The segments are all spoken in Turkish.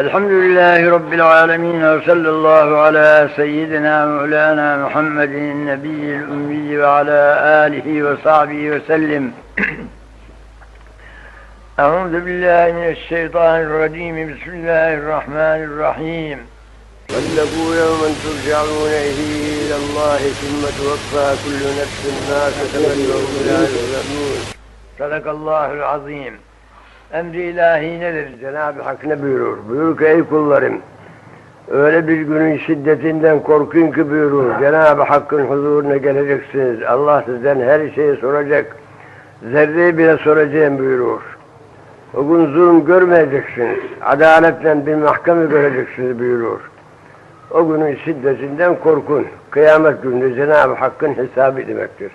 الحمد لله رب العالمين وصلى الله على سيدنا مولانا محمد النبي الأمي وعلى آله وصحبه وسلم. أعوذ بالله من الشيطان الرجيم بسم الله الرحمن الرحيم. واتقوا يوما ترجعون إليه إلى الله ثم توفى كل نفس ما كسبت وهم لا يظلمون. صدق الله العظيم. Emri ilahi nedir? Cenab-ı Hak ne buyurur? Buyurur ki ey kullarım öyle bir günün şiddetinden korkun ki buyurur. Cenab-ı Hakk'ın huzuruna geleceksiniz. Allah sizden her şeyi soracak. Zerreyi bile soracağım buyurur. O gün zulüm görmeyeceksiniz. Adaletle bir mahkeme göreceksiniz buyurur. O günün şiddetinden korkun. Kıyamet günü Cenab-ı Hakk'ın hesabı demektir.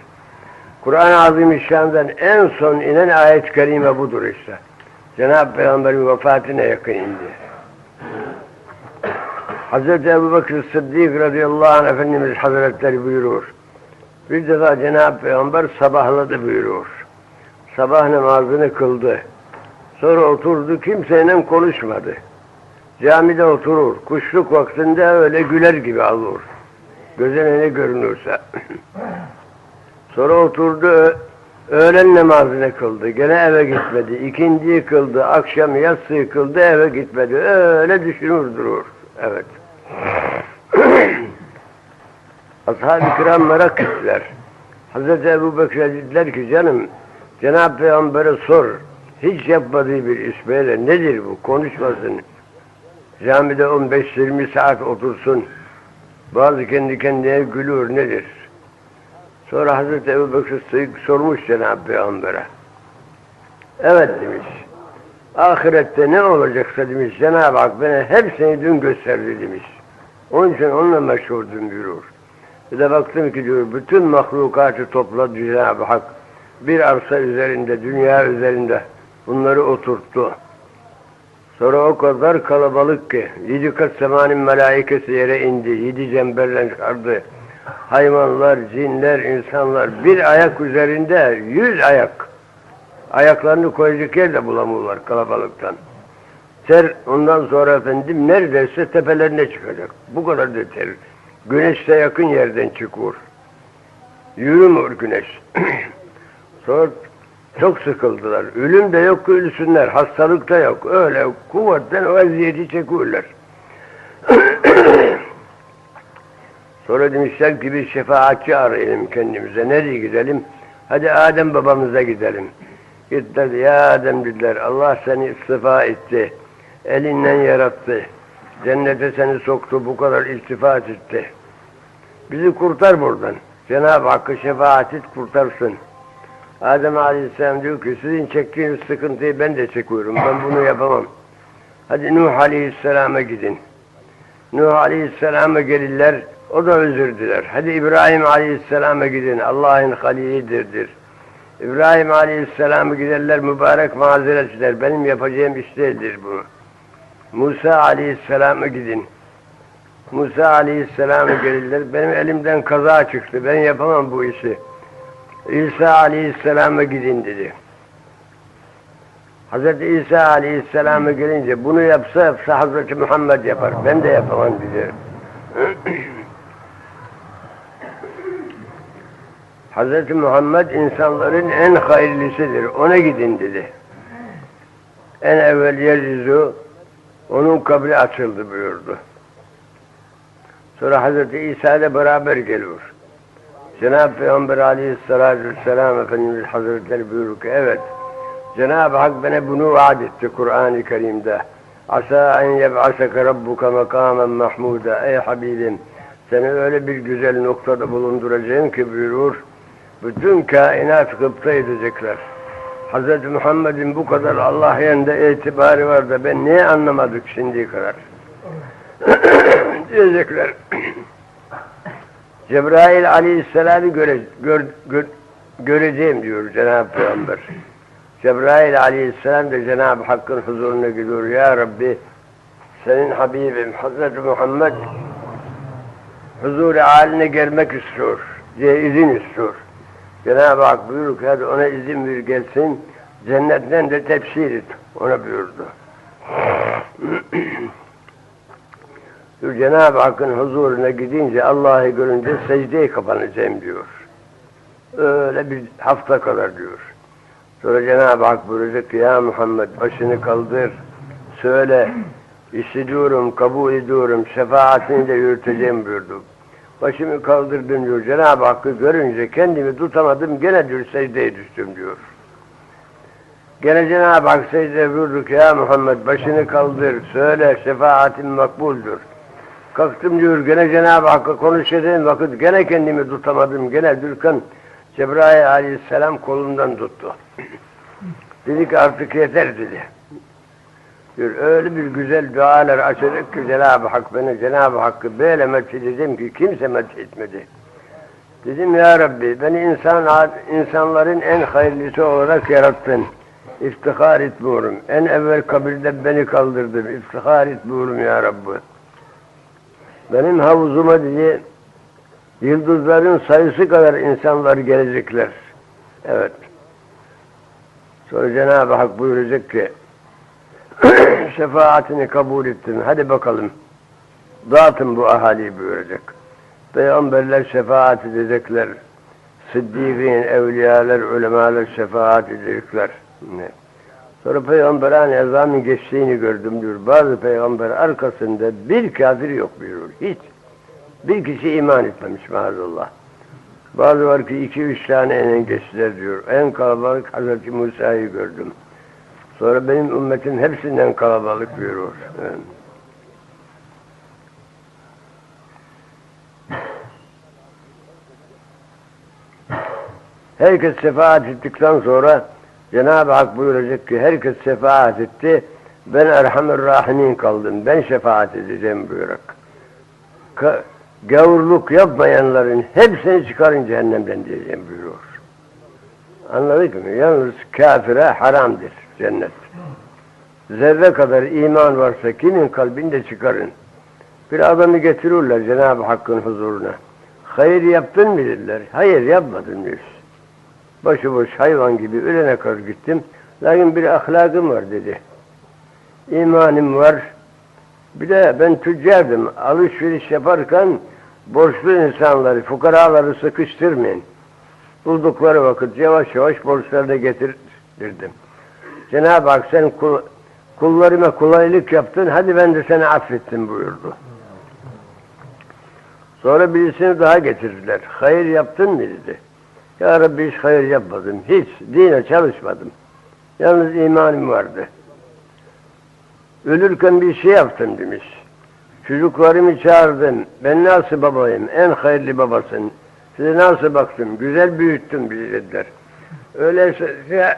Kur'an-ı Azimüşşan'dan en son inen ayet-i kerime budur işte. Cenab-ı Peygamber'in vefatına yakın indi. Hazreti Ebu Bekir Sıddık radıyallahu anh Efendimiz Hazretleri buyurur. Bir defa Cenab-ı Peygamber sabahladı buyurur. Sabah namazını kıldı. Sonra oturdu kimseyle konuşmadı. Camide oturur. Kuşluk vaktinde öyle güler gibi alır. Gözüne ne görünürse. Sonra oturdu öğlen namazını kıldı. Gene eve gitmedi. İkindiyi kıldı. Akşam yatsıyı kıldı eve gitmedi. Öyle düşünür durur. Evet. Ashab-ı kiram merak ettiler. Hazreti Ebu Bekir'e dediler ki canım Cenab-ı Peygamber'e sor. Hiç yapmadığı bir iş böyle nedir bu? Konuşmasın. Camide 15-20 saat otursun. Bazı kendi kendine gülür nedir? Sonra Hazreti Ebu Bekir sormuş Cenab-ı Peygamber'e. Evet demiş. Ahirette ne olacaksa demiş Cenab-ı Hak bana hepsini dün gösterdi demiş. Onun için onunla meşhurdum buyurur. Bir de baktım ki diyor bütün mahlukatı topladı Cenab-ı Hak. Bir arsa üzerinde, dünya üzerinde bunları oturttu. Sonra o kadar kalabalık ki yedi kat semanın melaikesi yere indi. Yedi cemberle çıkardı. Hayvanlar, cinler, insanlar bir ayak üzerinde yüz ayak. Ayaklarını koyacak yer de bulamıyorlar kalabalıktan. Ter ondan sonra efendim neredeyse tepelerine çıkacak. Bu kadar da ter. Güneş de yakın yerden çıkıyor. Yürümüyor güneş. sonra çok sıkıldılar. Ölüm de yok ölsünler. Hastalık da yok. Öyle kuvvetten o eziyeti çekiyorlar. Sonra demişler ki bir şefaatçi arayalım kendimize. Nereye gidelim? Hadi Adem babamıza gidelim. Gittiler ya Adem dediler. Allah seni istifa etti. Elinden yarattı. Cennete seni soktu. Bu kadar iltifat etti. Bizi kurtar buradan. Cenab-ı Hakk'ı şefaat et kurtarsın. Adem Aleyhisselam diyor ki sizin çektiğiniz sıkıntıyı ben de çekiyorum. Ben bunu yapamam. Hadi Nuh Aleyhisselam'a gidin. Nuh Aleyhisselam'a gelirler. O da özür diler. Hadi İbrahim Aleyhisselam'a gidin. Allah'ın halilidir. İbrahim Aleyhisselam'a giderler. Mübarek mazeret eder. Benim yapacağım iş değildir bu. Musa Aleyhisselam'a gidin. Musa Aleyhisselam'a gelirler. Benim elimden kaza çıktı. Ben yapamam bu işi. İsa Aleyhisselam'a gidin dedi. Hz. İsa Aleyhisselam'a gelince bunu yapsa yapsa. Muhammed yapar. Ben de yapamam dedi. Hz. Muhammed insanların en hayırlısıdır. Ona gidin dedi. En evvel yeryüzü onun kabri açıldı buyurdu. Sonra Hz. İsa ile beraber geliyor. Cenab-ı Peygamber aleyhissalatü vesselam Efendimiz Hazretleri buyurur ki evet Cenab-ı Hak bana bunu vaat etti Kur'an-ı Kerim'de. Asa en yeb'aseke rabbuka makamen mahmuda. Ey Habibim seni öyle bir güzel noktada bulunduracağım ki buyurur. Bütün kainat gıpta edecekler. Hz. Muhammed'in bu kadar Allah yanında itibarı var da ben niye anlamadık şimdiye kadar? diyecekler. Cebrail aleyhisselamı göre, gör, gör, göreceğim diyor Cenab-ı Peygamber. Cebrail aleyhisselam da Cenab-ı Hakk'ın huzuruna gidiyor. Ya Rabbi senin Habibim Hazreti Muhammed huzur haline gelmek istiyor diye izin istiyor. Cenab-ı Hak buyurur ki hadi ona izin ver gelsin cennetten de tefsir et. Ona buyurdu. Cenab-ı Hakk'ın huzuruna gidince Allah'ı görünce secdeye kapanacağım diyor. Öyle bir hafta kadar diyor. Sonra Cenab-ı Hak buyuracak ki ya Muhammed başını kaldır. Söyle hissediyorum, kabul ediyorum, şefaatini de yürüteceğim buyurdu. Başımı kaldırdım diyor. Cenab-ı Hakk'ı görünce kendimi tutamadım. Gene diyor secdeye düştüm diyor. Gene Cenab-ı Hak secdeye buyurdu ki ya Muhammed başını kaldır. Söyle şefaatin makbuldür. Kalktım diyor gene Cenab-ı Hakk'a konuşacağım vakit gene kendimi tutamadım. Gene Dürkan Cebrail aleyhisselam kolumdan tuttu. dedi ki artık yeter dedi. Diyor, öyle bir güzel dualar açacak ki Cenab-ı Hak beni Cenab-ı Hakk'ı böyle methedeceğim ki kimse methetmedi. Dedim ya Rabbi beni insan, insanların en hayırlısı olarak yarattın. İftihar etmiyorum. En evvel kabirde beni kaldırdın. İftihar etmiyorum ya Rabbi. Benim havuzuma diye yıldızların sayısı kadar insanlar gelecekler. Evet. Sonra Cenab-ı Hak buyuracak ki şefaatini kabul ettim. Hadi bakalım. Dağıtın bu ahaliyi buyuracak. Peygamberler şefaat edecekler. Sıddıkîn, evliyalar, ulemalar şefaat edecekler. Ne? Sonra peygamberin ezamın geçtiğini gördüm diyor. Bazı peygamber arkasında bir kafir yok buyuruyor. Hiç. Bir kişi iman etmemiş maazallah. Bazı var ki iki üç tane enen geçtiler diyor. En kalabalık Hazreti Musa'yı gördüm. Sonra benim ümmetim hepsinden kalabalık buyuruyor. Evet. Herkes sefaat ettikten sonra Cenab-ı Hak buyuracak ki herkes sefaat etti. Ben Erhamur Rahimin kaldım. Ben şefaat edeceğim buyurak. Gavurluk yapmayanların hepsini çıkarın cehennemden diyeceğim buyuruyor. Anladık mı? Yalnız kafire haramdır cennet. Zerre kadar iman varsa kimin kalbinde çıkarın. Bir adamı getirirler Cenab-ı Hakk'ın huzuruna. Hayır yaptın mı dediler. Hayır yapmadım diyor. Başıboş hayvan gibi ölene kadar gittim. Lakin bir ahlakım var dedi. İmanım var. Bir de ben tüccardım. Alışveriş yaparken borçlu insanları, fukaraları sıkıştırmayın. Buldukları vakit yavaş yavaş borçları da getirdim. Cenab-ı Hak sen kul, kullarıma kolaylık yaptın, hadi ben de seni affettim buyurdu. Sonra birisini daha getirdiler. Hayır yaptın mı dedi. Ya Rabbi hiç hayır yapmadım. Hiç dine çalışmadım. Yalnız imanım vardı. Ölürken bir şey yaptım demiş. Çocuklarımı çağırdım. Ben nasıl babayım? En hayırlı babasın. Size nasıl baktım? Güzel büyüttüm dediler. Öyleyse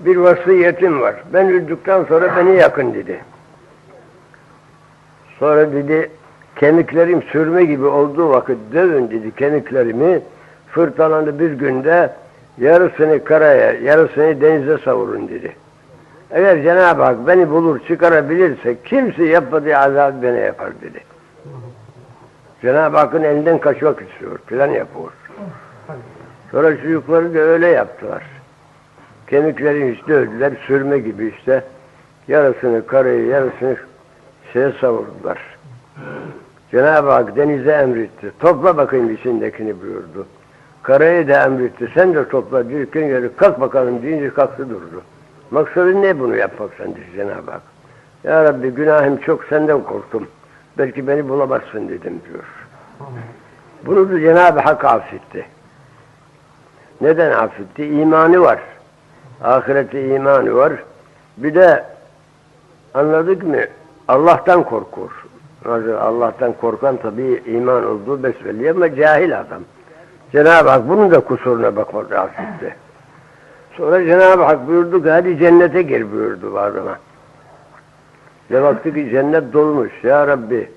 bir vasiyetim var. Ben öldükten sonra beni yakın dedi. Sonra dedi kemiklerim sürme gibi olduğu vakit dövün dedi kemiklerimi fırtınalı bir günde yarısını karaya, yarısını denize savurun dedi. Eğer Cenab-ı Hak beni bulur çıkarabilirse kimse yapmadığı azap beni yapar dedi. Cenab-ı Hakk'ın elinden kaçmak istiyor, plan yapıyor. Sonra çocukları da öyle yaptılar. Kemikleri işte öldüler, sürme gibi işte. Yarısını karaya, yarısını şeye savurdular. Cenab-ı Hak denize emretti. Topla bakayım içindekini buyurdu. Karayı da emretti. Sen de topla dürkün yeri kalk bakalım deyince kalktı durdu. Maksadı ne bunu yapmak sende Cenab-ı Hak? Ya Rabbi günahım çok senden korktum. Belki beni bulamazsın dedim diyor. Bunu da Cenab-ı Hak affetti. Neden affetti? İmanı var. Ahirette imanı var. Bir de anladık mı? Allah'tan korkur. Allah'tan korkan tabii iman olduğu besbelli ama cahil adam. Cenab-ı Hak bunun da kusuruna bakmak affetti. Sonra Cenab-ı Hak buyurdu ki hadi cennete gir buyurdu bu adama. Ve baktı ki cennet dolmuş ya Rabbi.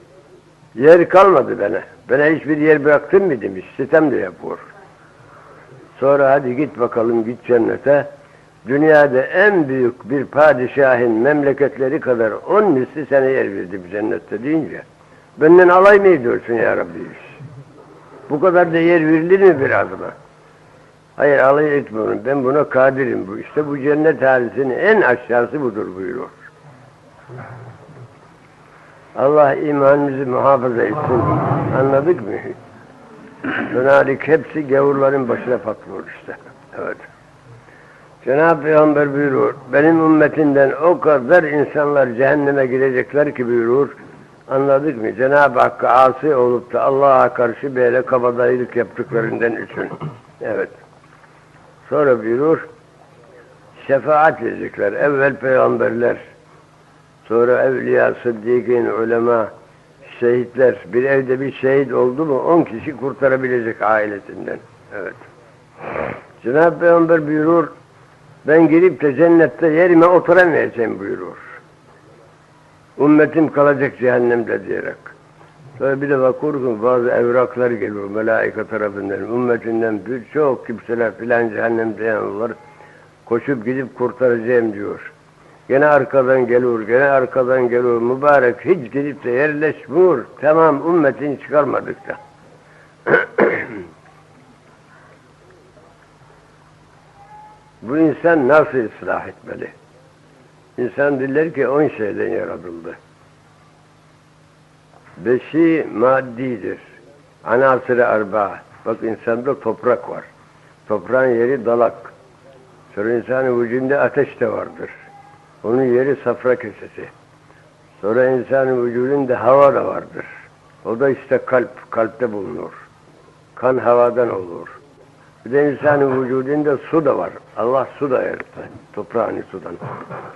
Yer kalmadı bana. Bana hiçbir yer bıraktın mı demiş. Sitem de yapıyor. Sonra hadi git bakalım git cennete. Dünyada en büyük bir padişahın memleketleri kadar on misli sana yer verdi bu cennette deyince. Benden alay mı ediyorsun ya Rabbi? Bu kadar da yer verilir mi bir adama? Hayır alay etmiyorum. Ben buna kadirim bu. İşte bu cennet halisinin en aşağısı budur buyuruyor. Allah imanımızı muhafaza etsin. Anladık mı? Dönelik hepsi gavurların başına patlıyor işte. Evet. Cenab-ı Peygamber buyurur, benim ümmetinden o kadar insanlar cehenneme girecekler ki buyurur, anladık mı? Cenab-ı Hakk'a asi olup da Allah'a karşı böyle kabadayılık yaptıklarından için. Evet. Sonra buyurur, şefaat edecekler. Evvel peygamberler, sonra evliya, sıddıkın, ulema, şehitler. Bir evde bir şehit oldu mu on kişi kurtarabilecek ailesinden. Evet. Cenab-ı Peygamber buyurur, ben girip de cennette yerime oturamayacağım buyurur. Ümmetim kalacak cehennemde diyerek. Sonra bir de bakıyorsun bazı evraklar geliyor melaike tarafından. Ümmetinden birçok kimseler filan cehennemde yanırlar. Koşup gidip kurtaracağım diyor. Gene arkadan geliyor, gene arkadan geliyor. Mübarek hiç gidip de yerleşmiyor. Tamam ümmetini çıkarmadık da. Bu insan nasıl ıslah etmeli? İnsan diller ki on şeyden yaratıldı. Beşi maddidir. Anasırı arba. Bak insanda toprak var. Toprağın yeri dalak. Sonra insanın vücudunda ateş de vardır. Onun yeri safra kesesi. Sonra insanın vücudunda hava da vardır. O da işte kalp, kalpte bulunur. Kan havadan olur. Bir de insanın vücudunda su da var. Allah su da yarattı. Toprağını sudan.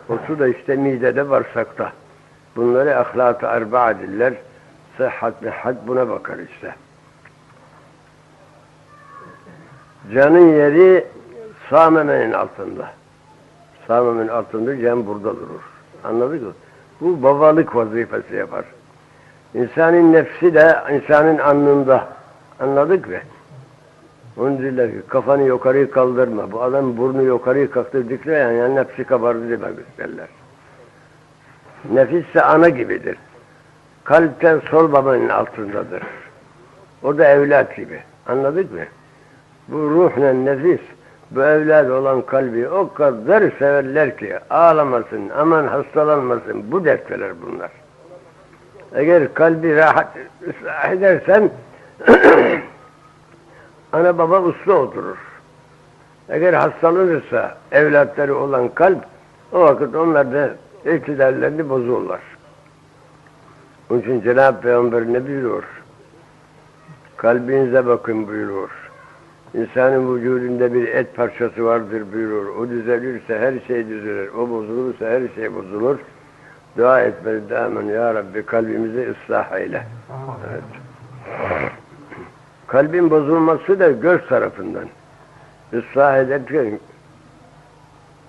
O su da işte midede bağırsakta. Bunları ahlak-ı arba diller. Sıhhat ve had buna bakar işte. Canın yeri sağmemenin altında. Sağmemenin altında can burada durur. Anladık mı? Bu babalık vazifesi yapar. İnsanın nefsi de insanın alnında. Anladık mı? Onun diyorlar ki kafanı yukarı kaldırma. Bu adam burnu yukarı kalktırdıkça yani, yani nefsi kabardı demek isterler. Nefis ise ana gibidir. Kalpten sol babanın altındadır. O da evlat gibi. Anladık mı? Bu ruhla nefis bu evlat olan kalbi o kadar severler ki ağlamasın, aman hastalanmasın. Bu dertler bunlar. Eğer kalbi rahat edersen ana baba uslu oturur. Eğer hastalanırsa evlatları olan kalp o vakit onlar da iktidarlarını bozulurlar. Onun için Cenab-ı Peygamber ne buyuruyor? Kalbinize bakın buyuruyor. İnsanın vücudunda bir et parçası vardır buyurur. O düzelirse her şey düzelir. O bozulursa her şey bozulur. Dua etmeli damen ya Rabbi kalbimizi ıslah eyle. Evet. Kalbin bozulması da göz tarafından. Islah ederken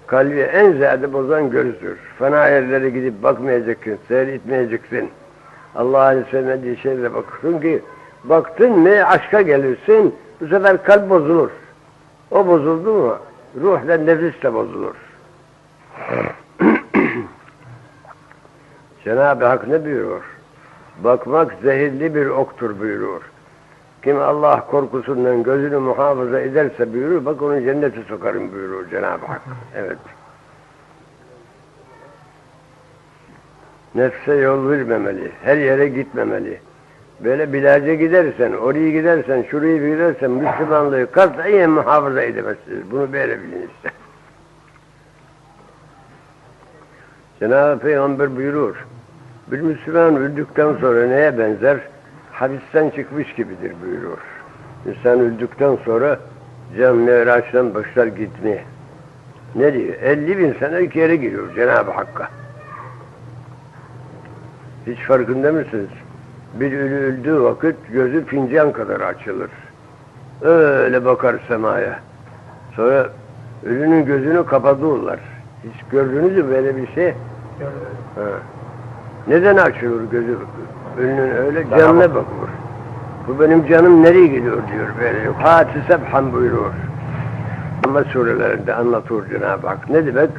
kalbi en ziyade bozan gözdür. Fena yerlere gidip bakmayacaksın, seyretmeyeceksin. Allah'ın sevmediği şeylere bakıyorsun ki baktın mı aşka gelirsin, bu sefer kalp bozulur. O bozuldu mu ruh ve nefis de bozulur. Cenab-ı Hak ne buyuruyor? Bakmak zehirli bir oktur buyuruyor. Kim Allah korkusundan gözünü muhafaza ederse buyuruyor, bak onu cennete sokarım buyuruyor Cenab-ı Hak. Evet. Nefse yol vermemeli, her yere gitmemeli. Böyle bilaca gidersen, oraya gidersen, şuraya gidersen Müslümanlığı katiyen muhafaza edemezsiniz. Bunu böyle bilin işte. Cenab-ı Peygamber buyurur. Bir Müslüman öldükten sonra neye benzer? Hapisten çıkmış gibidir buyurur. İnsan öldükten sonra can meraçtan başlar gitmeye. Ne diyor? 50 bin sene ilk yere giriyor Cenab-ı Hakk'a. Hiç farkında mısınız? Bir ölü öldüğü vakit gözü fincan kadar açılır. Öyle bakar semaya. Sonra ölünün gözünü kapatıyorlar. Hiç gördünüz mü böyle bir şey? Ha. Neden açılır gözü? Ölünün öyle canına bakıyor. Bu benim canım nereye gidiyor diyor böyle. Fatih Sebhan buyuruyor. Ama surelerinde anlatıyor Cenab-ı Hak. Ne demek?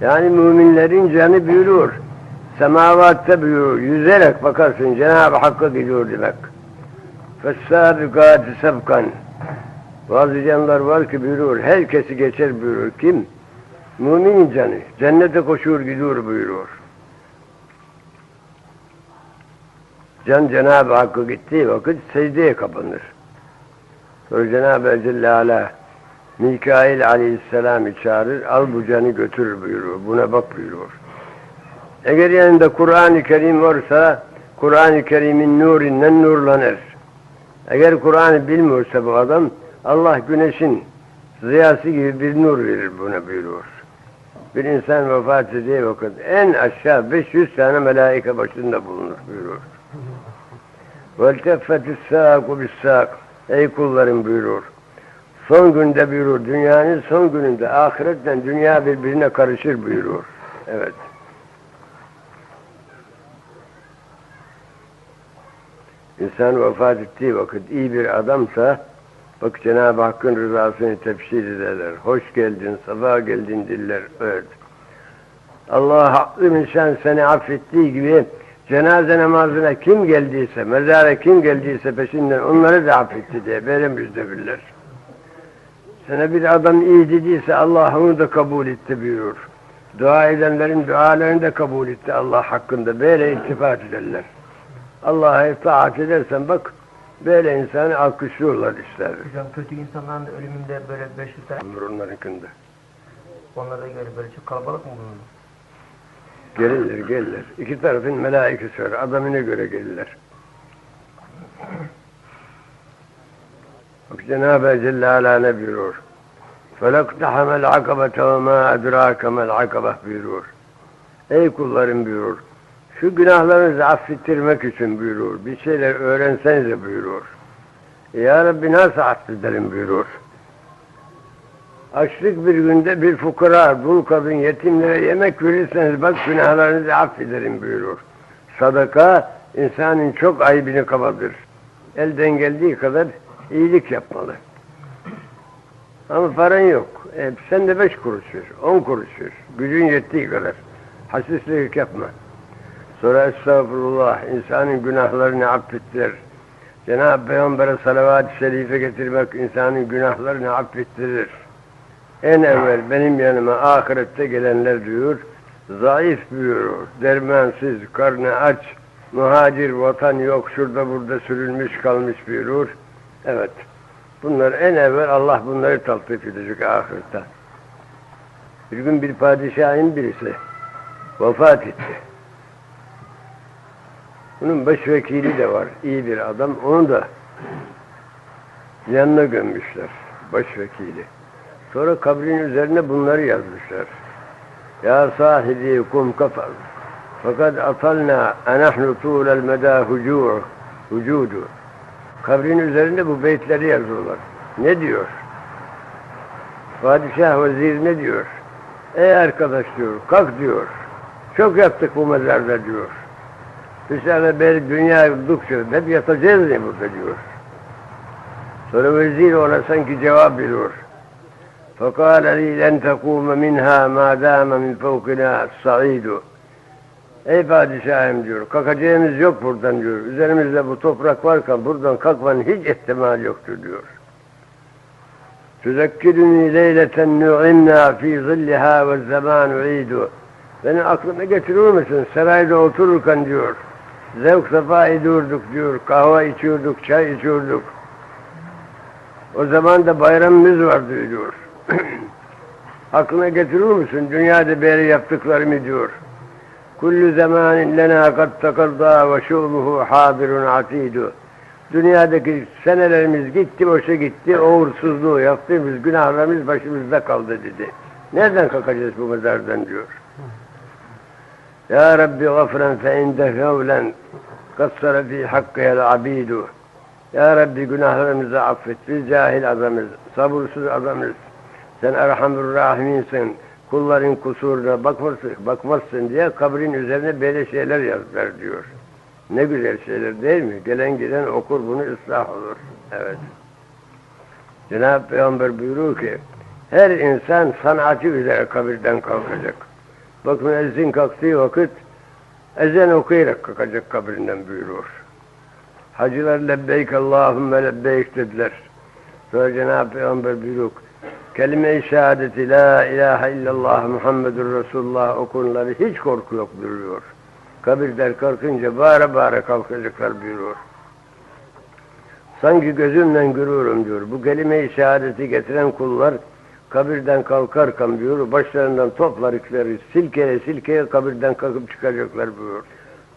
Yani müminlerin canı buyuruyor. Semavatta buyuruyor. Yüzerek bakarsın Cenab-ı Hakk'a gidiyor demek. Fessâbikâti sebkan. Bazı canlar var ki buyuruyor. Herkesi geçer buyuruyor. Kim? Müminin canı. Cennete koşuyor gidiyor buyuruyor. Can Cenab-ı Hakk'a gittiği vakit secdeye kapanır. Sonra Cenab-ı Celle Ala Mikail aleyhisselamı çağırır, al bu canı götür buyurur, buna bak buyurur. Eğer yanında Kur'an-ı Kerim varsa, Kur'an-ı Kerim'in nurinden nurlanır. Eğer Kur'an'ı bilmiyorsa bu adam, Allah güneşin ziyası gibi bir nur verir buna buyurur. Bir insan vefat edeceği vakit en aşağı 500 tane melaike başında bulunur buyurur. وَالْتَفَّتِ السَّاقُ بِالسَّاقِ Ey kullarım buyurur. Son günde buyurur, dünyanın son gününde ahiretle dünya birbirine karışır buyurur. Evet. İnsan vefat ettiği vakit iyi bir adamsa bak Cenab-ı Hakk'ın rızasını tefsir ederler. Hoş geldin, safa geldin diller. Evet. Allah haklı insan seni affettiği gibi cenaze namazına kim geldiyse, mezara kim geldiyse peşinden onları da affetti diye böyle müjdebilirler. Sana bir adam iyi dediyse Allah onu da kabul etti buyurur. Dua edenlerin dualarını da kabul etti Allah hakkında. Böyle iltifat ederler. Allah'a itaat edersen bak böyle insanı alkışlıyorlar işler. Hocam kötü insanların ölümünde böyle 500 tane Onlarınkinde. onlara göre böyle çok kalabalık mı bulundu? Gelirler gelirler. İki tarafın melaikesi var. Adamına göre gelirler. Bak Cenab-ı Celle Ala ne buyurur? فَلَقْتَحَمَ الْعَقَبَةَ وَمَا اَدْرَاكَ مَا الْعَقَبَةِ buyurur. Ey kullarım buyurur. Şu günahlarınızı affettirmek için buyurur. Bir şeyler öğrensenize buyurur. Ya Rabbi nasıl affederim buyurur. Açlık bir günde bir fukara, dul kadın, yetimlere yemek verirseniz bak günahlarınızı affederim buyurur. Sadaka insanın çok ayıbını kapatır. Elden geldiği kadar iyilik yapmalı. Ama paran yok. E, sen de beş kuruş ver, on kuruş ver. Gücün yettiği kadar. Hasislik yapma. Sonra estağfurullah, insanın günahlarını affettirir. Cenab-ı Peygamber'e salavat-ı şerife getirmek insanın günahlarını affettirir. En evvel benim yanıma ahirette gelenler diyor, zayıf buyurur, dermansız, karnı aç, muhacir, vatan yok, şurada burada sürülmüş kalmış buyurur. Evet, bunlar en evvel Allah bunları taltif edecek ahirette. Bir gün bir padişahın birisi vefat etti. Bunun başvekili de var, iyi bir adam, onu da yanına gömmüşler, başvekili. Sonra kabrin üzerine bunları yazmışlar. Ya sahibi kum kafar. Fakat atalna enahnu tuğlel hucu hucudu. Kabrin üzerinde bu beytleri yazıyorlar. Ne diyor? Padişah vezir ne diyor? Ey arkadaş diyor, kalk diyor. Çok yaptık bu mezarda diyor. Bir sene beri dünya yıldıkça hep yatacağız ne burada diyor. Sonra vezir ona sanki cevap veriyor. فقال لي لن تقوم منها ما دام من فوقنا الصعيد Ey padişahım diyor, kalkacağımız yok buradan diyor. Üzerimizde bu toprak varken buradan kalkmanın hiç ihtimal yoktur diyor. Tüzekkiruni leyleten nu'imna fi zilliha ve zaman u'idu. Beni aklına getirir misin? Sarayda otururken diyor. Zevk sefa ediyorduk diyor. Kahve içiyorduk, çay içiyorduk. O zaman da bayramımız vardı diyor. Aklına getirir misin? Dünyada beri yaptıklarımı diyor. Kullu zamanin lena kad takarda ve şu'luhu hadirun atidu. Dünyadaki senelerimiz gitti, boşa gitti, uğursuzluğu yaptığımız günahlarımız başımızda kaldı dedi. Nereden kalkacağız bu mezardan diyor. Rabbi gafren fe inde fevlen kassara fi hakkıyel abidu. Ya Rabbi günahlarımızı affet. Biz cahil adamız, sabırsız adamız. Sen Erhamur Rahim'insin. Kulların kusuruna bakmazsın, bakmazsın diye kabrin üzerine böyle şeyler yazdılar diyor. Ne güzel şeyler değil mi? Gelen giden okur bunu ıslah olur. Evet. Cenab-ı Peygamber buyuruyor ki her insan sanatı üzere kabirden kalkacak. Bak müezzin kalktığı vakit ezan okuyarak kalkacak kabrinden buyuruyor. Hacılar lebbeyk Allahümme lebbeyk dediler. Sonra Cenab-ı Peygamber buyuruyor kelime-i şehadeti la ilahe illallah Muhammedur Resulullah okunları hiç korku yok buyuruyor. kabirden kalkınca bağıra bağıra kalkacaklar buyuruyor. Sanki gözümle görüyorum diyor. Bu kelime-i şehadeti getiren kullar kabirden kalkarken diyor başlarından toplarıkları silkeye silkeye kabirden kalkıp çıkacaklar buyuruyor.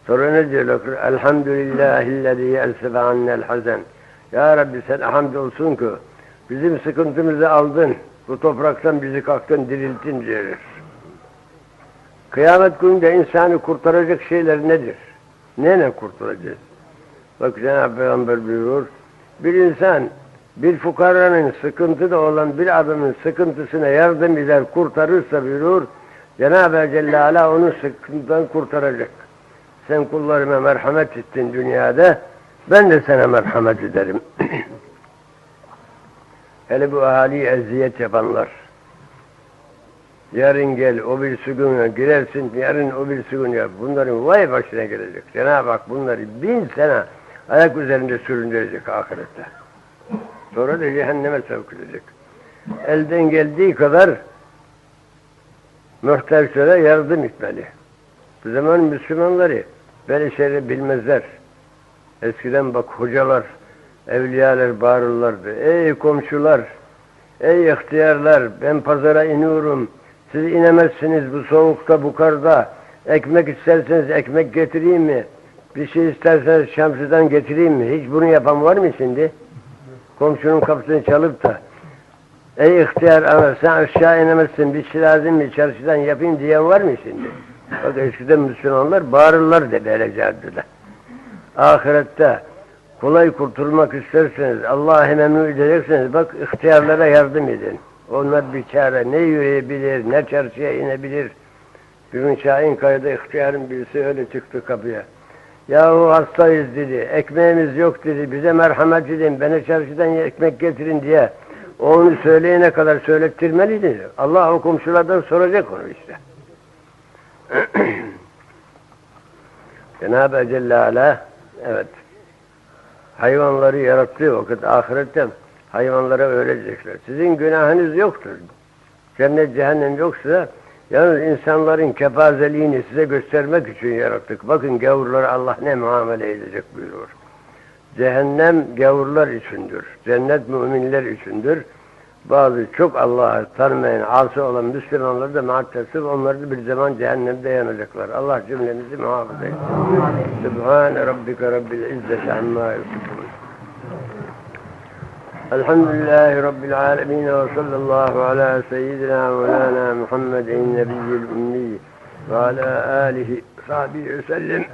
Sonra ne diyorlar? Elhamdülillahillezî elsefe annel hazen. Ya Rabbi sen hamdolsun ki bizim sıkıntımızı aldın. Bu topraktan bizi kalktın dirilttin diyorlar. Kıyamet gününde insanı kurtaracak şeyler nedir? Neyle kurtulacağız? Bak Cenab-ı Peygamber buyuruyor. Bir insan bir fukaranın sıkıntıda olan bir adamın sıkıntısına yardım eder, kurtarırsa buyuruyor. Cenab-ı Celle Ala onu sıkıntıdan kurtaracak. Sen kullarıma merhamet ettin dünyada, ben de sana merhamet ederim. Hele bu ahali eziyet yapanlar. Yarın gel o bir sürgüne girersin, yarın o bir sürgün yap. Bunların vay başına gelecek. Cenab-ı Hak bunları bin sene ayak üzerinde süründürecek ahirette. Sonra da cehenneme sevk edecek. Elden geldiği kadar muhtaçlara yardım etmeli. Bu zaman Müslümanları böyle şeyleri bilmezler. Eskiden bak hocalar, evliyalar bağırırlardı. Ey komşular, ey ihtiyarlar ben pazara iniyorum. Siz inemezsiniz bu soğukta, bu karda. Ekmek isterseniz ekmek getireyim mi? Bir şey isterseniz şamsıdan getireyim mi? Hiç bunu yapan var mı şimdi? Komşunun kapısını çalıp da Ey ihtiyar ama sen aşağı inemezsin bir şey lazım mı çarşıdan yapayım diyen var mı şimdi? Bak eskiden Müslümanlar bağırırlar da böyle caddede. Ahirette kolay kurtulmak isterseniz, Allah'ı memnun edeceksiniz. Bak ihtiyarlara yardım edin. Onlar bir çare ne yürüyebilir, ne çarşıya inebilir. Bir gün Şahin Kaya'da ihtiyarın birisi öyle çıktı kapıya. Yahu hastayız dedi, ekmeğimiz yok dedi, bize merhamet edin, bana çarşıdan ekmek getirin diye. Onu söyleyene kadar söylettirmeliydi. Allah o komşulardan soracak onu işte. Cenab-ı Celle Ala, evet, hayvanları yarattığı vakit ahirette hayvanlara öğretecekler. Sizin günahınız yoktur. Cennet cehennem yoksa yalnız insanların kefazeliğini size göstermek için yarattık. Bakın gavurlara Allah ne muamele edecek buyuruyor. Cehennem gavurlar içindir. Cennet müminler içindir. Bazı çok Allah'ı tanımayan, asi olan Müslümanlar da muhattesif, onlar da bir zaman cehennemde yanacaklar. Allah cümlemizi muhafaza etsin. Sübhane Rabbike Rabbil İzzeti Amma Yusufun. Rabbil Alemin ve sallallahu ala seyyidina Mevlana Muhammedin Nebiyyil Ümmi ve ala alihi sahbihi ve sellem.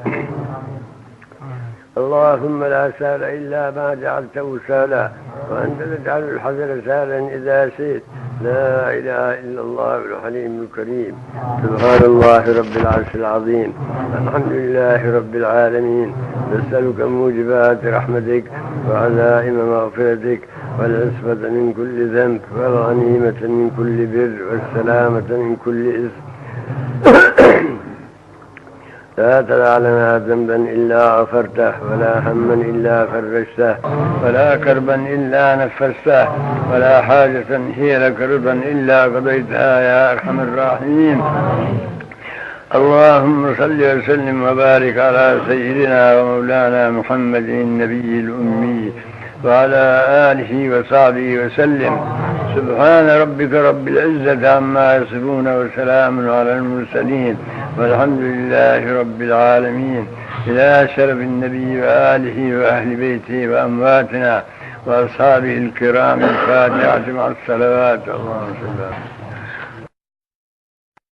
اللهم لا سهل إلا ما جعلته سهلا وأنت تجعل الحزن سهلا إذا شئت. لا إله إلا الله الحليم الكريم. سبحان الله رب العرش العظيم. الحمد لله رب العالمين. نسألك موجبات رحمتك وعزائم مغفرتك والعصمة من كل ذنب والغنيمة من كل بر والسلامة من كل إثم لا تدع لنا ذنبا إلا غفرته ولا هما إلا فرجته ولا كربا إلا نفسته ولا حاجة هي لك رضا إلا قضيتها يا أرحم الراحمين. اللهم صل وسلم وبارك على سيدنا ومولانا محمد النبي الأمي. وعلى آله وصحبه وسلم. سبحان ربك رب العزة عما يصفون وسلام على المرسلين. والحمد لله رب العالمين. إلى شرف النبي وآله وأهل بيته وأمواتنا وأصحابه الكرام الفاتحة مع الصلوات. اللهم صل على